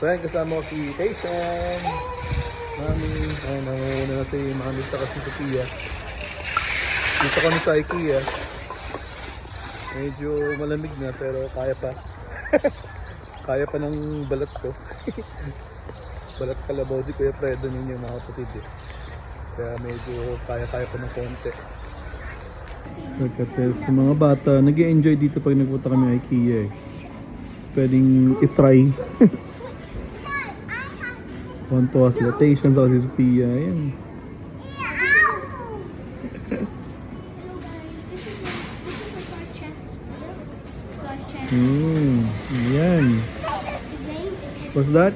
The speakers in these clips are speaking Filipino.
So yan, kasama ko si Tyson. Mami, ayun, nangunguna na si Mami sa kasi Sophia. Dito kami sa IKEA. Medyo malamig na pero kaya pa. kaya pa ng balat ko. balat kalabaw si Kuya Fredo ninyo mga kapatid eh. Kaya medyo kaya-kaya pa ng konti. Pagkates, mga bata, nag enjoy dito pag nagpunta kami IKEA eh. Pwedeng i-try. One to us latation sa si Sophia. Ayan. Hmm, ayan. His name is Hedwig. What's that?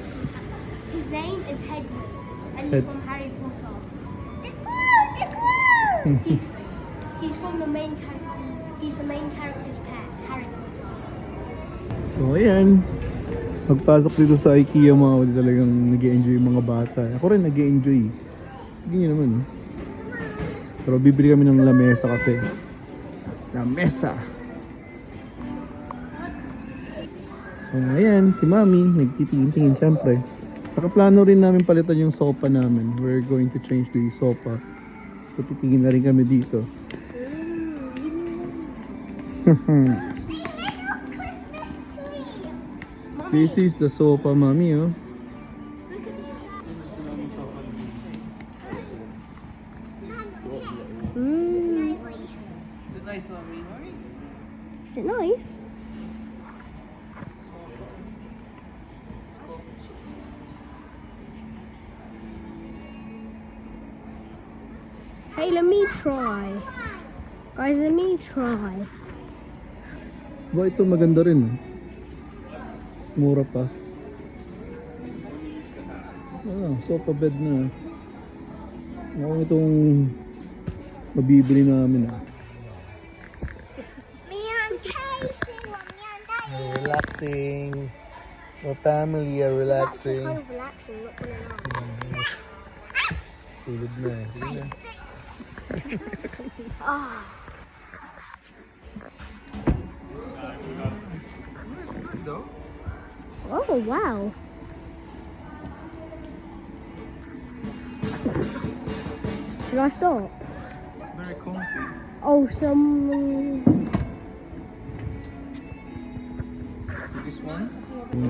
His name is Hedwig, and he's Hed- from Harry Potter. he's, he's from the main characters. He's the main character's pet, Harry Potter. So ayan, pagpasok dito sa IKEA mga kapatid talagang nag enjoy yung mga bata. Ako rin nag enjoy nyo naman. Pero bibili kami ng lamesa kasi. Lamesa! So ayan, si Mami, nagtitingin-tingin syempre. Saka plano rin namin palitan yung sofa namin. We're going to change the sofa. So titingin na rin kami dito. This is the sofa, Mami, oh. Mm. Is it nice, Mami? Is it nice? Hey, let me try. Guys, let me try. Ba, ito maganda rin. Mura pa. Ah, sofa bed na. Ako itong mabibili namin ah. Relaxing. Our family are relaxing. Lie. Tulog na eh. Sige na. Ah. It's good though. Oh, wow. Should I stop? It's very comfy. Oh, some. This one?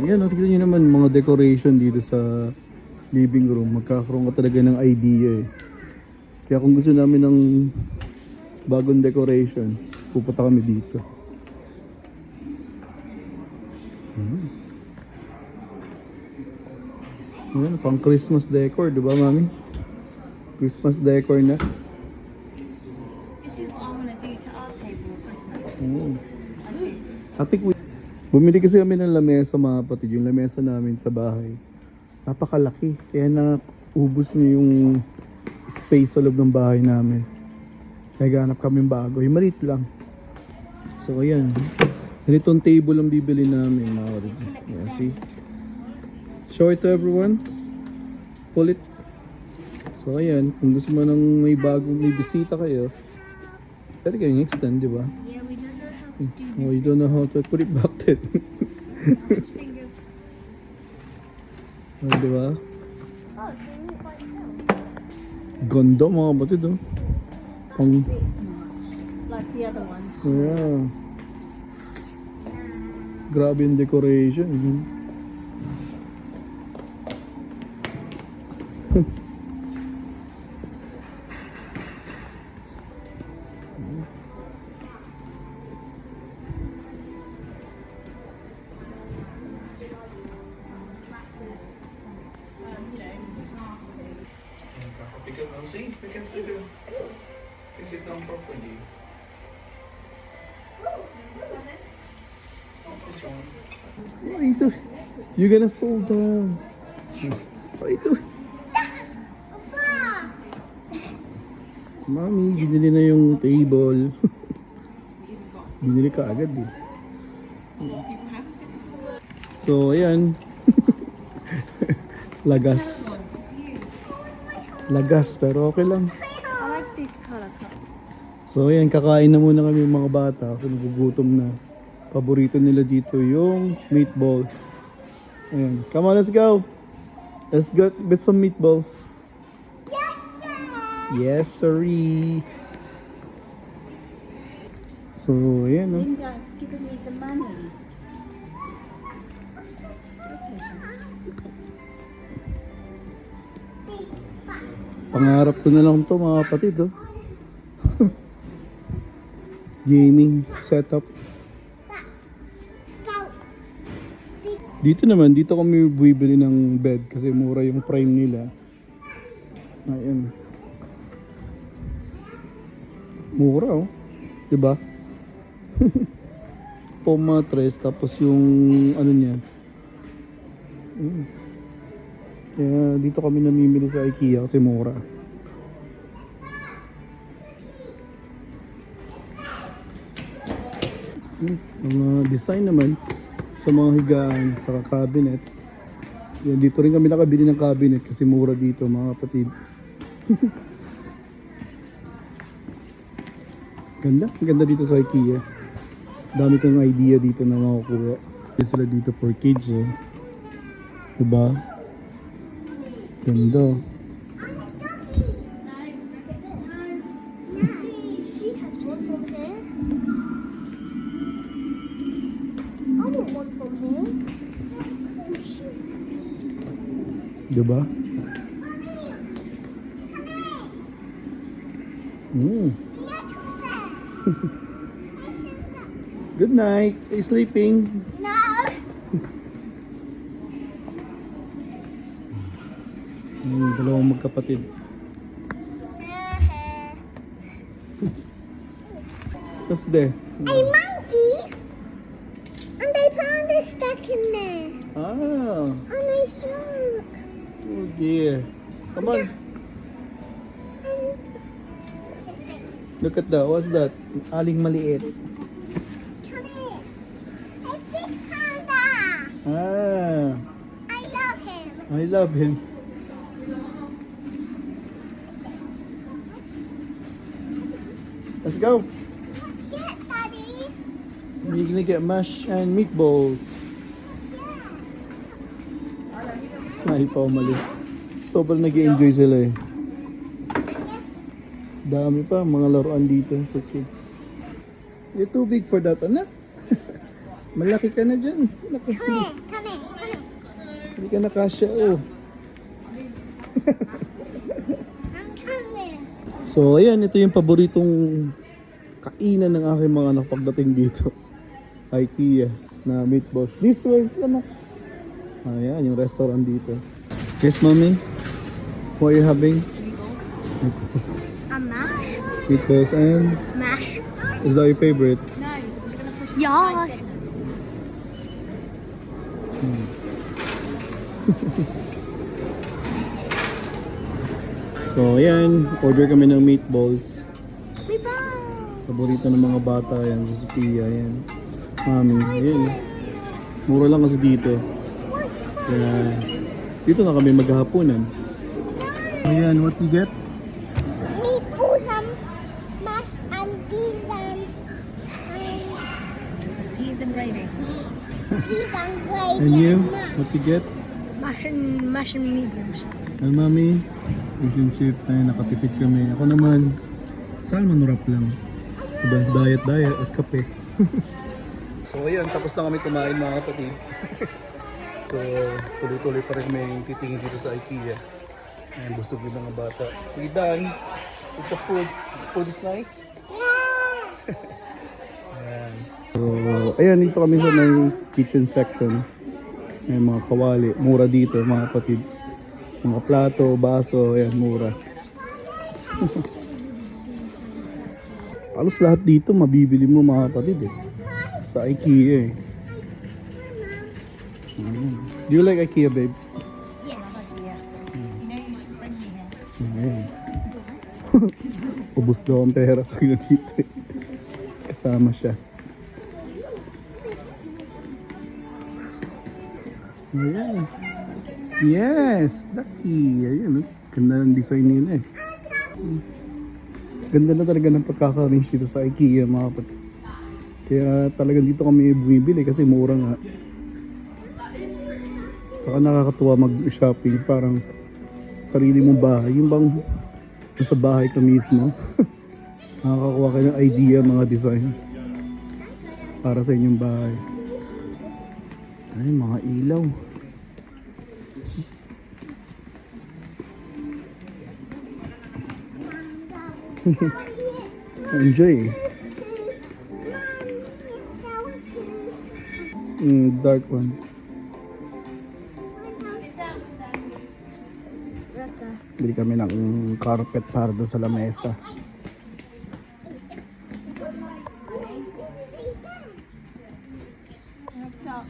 Yan, oh, tignan nyo naman mga decoration dito sa living room. Magkakaroon ka talaga ng idea eh. Kaya kung gusto namin ng bagong decoration, pupunta kami dito. Yan, pang Christmas decor, di ba mami? Christmas decor na. This is what I want to do to our table at Christmas. Hmm. Like this. I think we... Bumili kasi kami ng lamesa mga kapatid, yung lamesa namin sa bahay. Napakalaki. Kaya na ubos niya yung space sa loob ng bahay namin. Kaya ganap kami bago. Yung maliit lang. So ayan. Ganitong table ang bibili namin mga kapatid. Yeah, see? Show it to everyone. Pull it. So ayan, kung gusto mo ng may bagong may bisita kayo, pwede kayong extend, di ba? Yeah, we don't know how to do Oh, you don't know how to put it back then. Oh, di ba? Oh, can move by itself. Ganda mga batid oh. Pang, Like the other ones. yeah. Grabe yung decoration. See, we can sit down. We can sit down properly. This one. You doing? You're gonna fall down. You doing? Mami, binili na yung table. binili ka agad eh. So, ayan. Lagas. Lagas, pero okay lang. I like this color. So ayan, kakain na muna kami mga bata kasi nagugutom na. Paborito nila dito yung meatballs. Ayan. Come on, let's go. Let's get, get some meatballs. Yes, sir. Yes, sorry. So, ayan, no? Linda, it's giving me the money. Pangarap ko na lang to mga kapatid, oh. Gaming setup. Dito naman, dito kami bibili ng bed kasi mura yung prime nila. Ayun. Mura oh. 'Di ba? Foam mattress tapos yung ano niya. Mm. Kaya dito kami namimili sa IKEA kasi mura. Mm, Mga design naman sa mga higaan, sa cabinet. Yan, dito rin kami nakabili ng cabinet kasi mura dito mga kapatid. ganda, ganda dito sa IKEA. Dami kang idea dito na makukuha. Yan sila dito for kids oh. Diba? Shit. Diba? Mm. Good night. You sleeping? Magkapatid. What's there? A monkey. And they found a stuck in there. Ah, And I shrunk. oh dear. Come on. Look at that. What's that? Aling maliit. Come here. A big panda. Ah, I love him. I love him. Let's go. Yes, Daddy. We're gonna get mash and meatballs. Ay, pa umalis. Sobrang nag enjoy sila eh. Dami pa mga laruan dito for kids. You're too big for that, anak. Malaki ka na dyan. Come here. Come here. Come here. Hindi ka nakasya, oh. So, ayan, ito yung paboritong kainan ng aking mga anak pagdating dito. IKEA na meatballs. This way, anak. Ayan, yung restaurant dito. Yes, mommy? What are you having? Meatballs. A mash. Meatballs and... Mash. Is that your favorite? No, because you're So, ayan. Order kami ng meatballs. Bow. Paborito ng mga bata yan sa Sophia. Ayan. Mami, ayan. Mura lang kasi dito. Kaya, dito na kami maghahaponan. Ayan, what you get? Meatballs and mash and beans and Peas and gravy. peas and gravy And you? What you get? Mash and mash and meatballs. Fish and chips. Ay, nakatipid kami. Ako naman, salmon wrap lang. Diba? Diet, diet at kape. so, ayan. Tapos na kami kumain mga kapatid. so, tuloy-tuloy pa rin may titingin dito sa IKEA. Ayan, busog yung mga bata. We done with the food. The food is nice. Ayan. So, ayan, dito kami sa may kitchen section. May mga kawali. Mura dito, mga kapatid. Mga plato, baso, ayan, mura. Halos lahat dito mabibili mo mga kapatid eh. Sa IKEA eh. Ayan. Do you like IKEA, babe? Yes. Yeah. You know you should bring. Ayan. Ubus daw ang pera pag dito eh. Kasama siya. Ayan. Yes! Lucky! Ayan oh. Ganda ng design nila eh. Ganda na talaga ng pagkaka-arrange dito sa IKEA mga kapatid. Kaya talagang dito kami bumibili kasi mura nga. Saka nakakatuwa mag-shopping, parang sarili mong bahay. Yung bang nasa bahay ka mismo. Nakakakuha ka ng idea, mga design. Para sa inyong bahay. Ay, mga ilaw. Enjoy. Mm, dark one. Bili kami ng carpet para doon sa lamesa.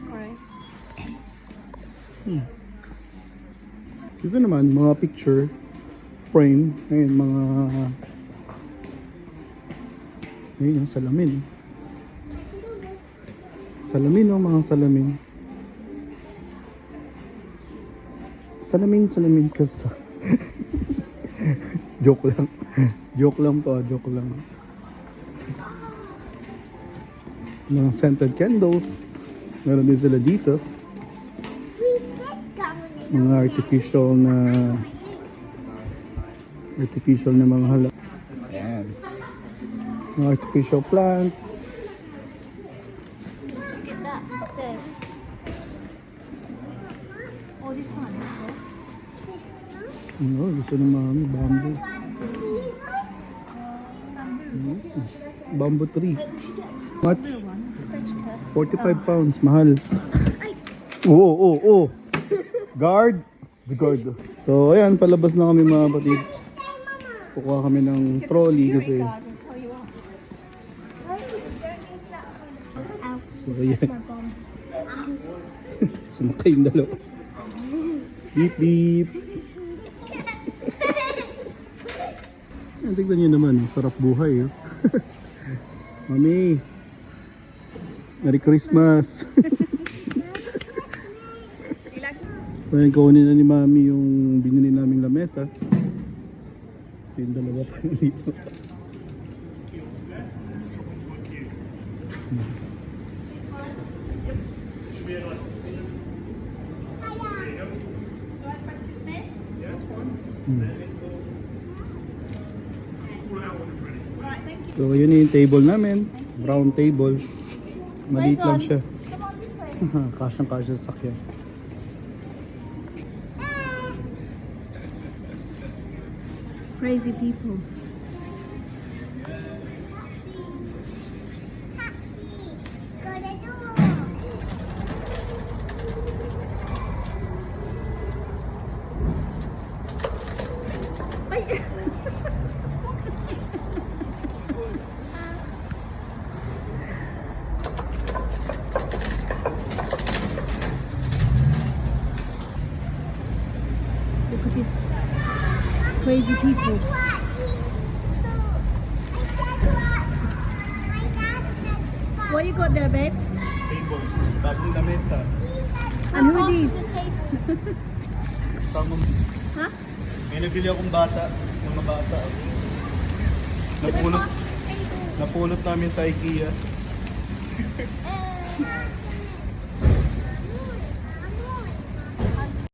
Grey. Dito naman, mga picture frame. Ayun, mga... Ayun, yung salamin. Salamin, no? Mga salamin. Salamin, salamin kas. joke lang. joke lang po, joke lang. Mga scented candles. Meron din sila dito. Mga artificial na artificial na mga hala. Mga artificial plant. Or this one. Ano, gusto ng mami, bamboo. Mm, Bamboo tree. Vegetable. 45 pounds, mahal. Oo, oo, oo. Guard. The guard. So, ayan, palabas na kami mga kapatid. Kukuha kami ng trolley kasi. So, ayan. Sumakay yung dalawa. Beep, beep. Ayan, tignan nyo naman, sarap buhay. Oh. Mami, Merry Christmas. so, ayan, kunin na ni Mami yung binili naming lamesa. Yung dalawa pa dito. So, yun yung table namin. Brown table. Maliit lang siya. Cash ng cash sa sakyan. Crazy people. Crazy people. What you got there, babe? Table. Bagong lamesa. And who are these? Mo. Ha? May nabili akong bata. Mga bata. Napulot. Napulot namin sa IKEA.